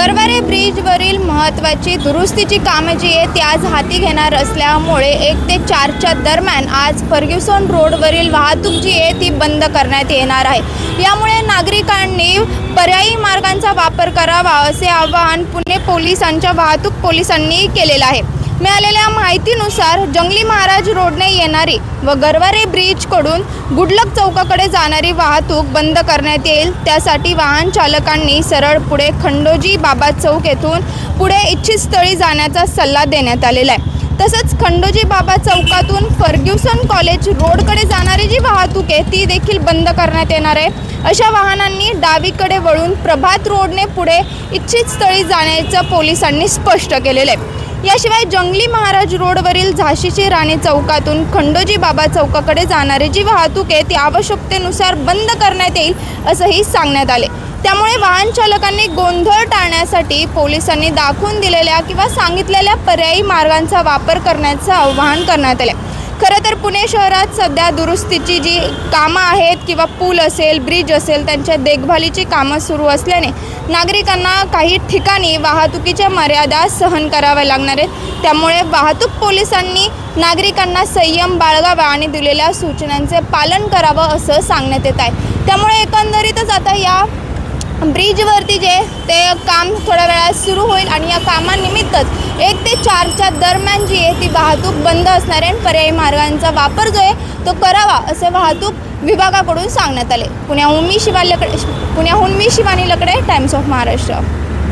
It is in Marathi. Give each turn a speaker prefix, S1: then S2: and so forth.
S1: गरवारे ब्रिजवरील महत्त्वाची दुरुस्तीची कामे जी आहे ती आज हाती घेणार असल्यामुळे एक ते चारच्या दरम्यान आज फर्ग्युसन रोडवरील वाहतूक जी आहे ती बंद करण्यात येणार आहे. यामुळे नागरिकांनी पर्यायी मार्गांचा वापर करावा असे आवाहन पुणे पोलिसांच्या वाहतूक पोलिसांनी केलेलं आहे. मिळालेल्या माहितीनुसार जंगली महाराज रोडने येणारी व गरवारे ब्रिजकडून गुडलक चौकाकडे जाणारी वाहतूक बंद करण्यात येईल. त्यासाठी वाहन चालकांनी सरळ पुढे खंडोजी बाबा चौक येथून पुढे इच्छित स्थळी जाण्याचा सल्ला देण्यात आलेला आहे. तसंच खंडोजी बाबा चौकातून फर्ग्युसन कॉलेज रोडकडे जाणारी जी वाहतूक आहे ती देखील बंद करण्यात येणार आहे. अशा वाहनांनी डावीकडे वळून प्रभात रोडने पुढे इच्छित स्थळी जाण्याचं पोलिसांनी स्पष्ट केलेलं आहे. याशिवाय जंगली महाराज रोडवरील झाशीची राणी चौकातून खंडोजी बाबा चौकाकडे जाणारी जी वाहतूक आहे ती आवश्यकतेनुसार बंद करण्यात येईल असंही सांगण्यात आले. त्यामुळे वाहन चालकांनी गोंधळ टाळण्यासाठी पोलिसांनी दाखवून दिलेल्या किंवा सांगितलेल्या पर्यायी मार्गांचा वापर करण्याचं आवाहन करण्यात आले. खरं तर पुणे शहरात सध्या दुरुस्तीची जी कामं आहेत किंवा पूल असेल ब्रिज असेल त्यांच्या देखभालीची कामं सुरू असल्याने नागरिकांना काही ठिकाणी वाहतुकीच्या मर्यादा सहन कराव्या लागणार आहेत. त्यामुळे वाहतूक पोलिसांनी नागरिकांना संयम बाळगावा आणि दिलेल्या सूचनांचे पालन करावं असं सांगण्यात येत आहे. त्यामुळे एकंदरीतच आता या ब्रिजवरती जे ते काम थोड्या वेळात सुरू होईल आणि या कामानिमित्तच एक ते चारच्या दरम्यान जी आहे ती वाहतूक बंद असणार आहे आणि पर्यायी मार्गांचा वापर जो आहे तो करावा असे वाहतूक विभागाकडून सांगण्यात आले. पुण्याहून मी शिवानी लकडे पुण्याहून मी शिवानी लकडे टाइम्स ऑफ महाराष्ट्र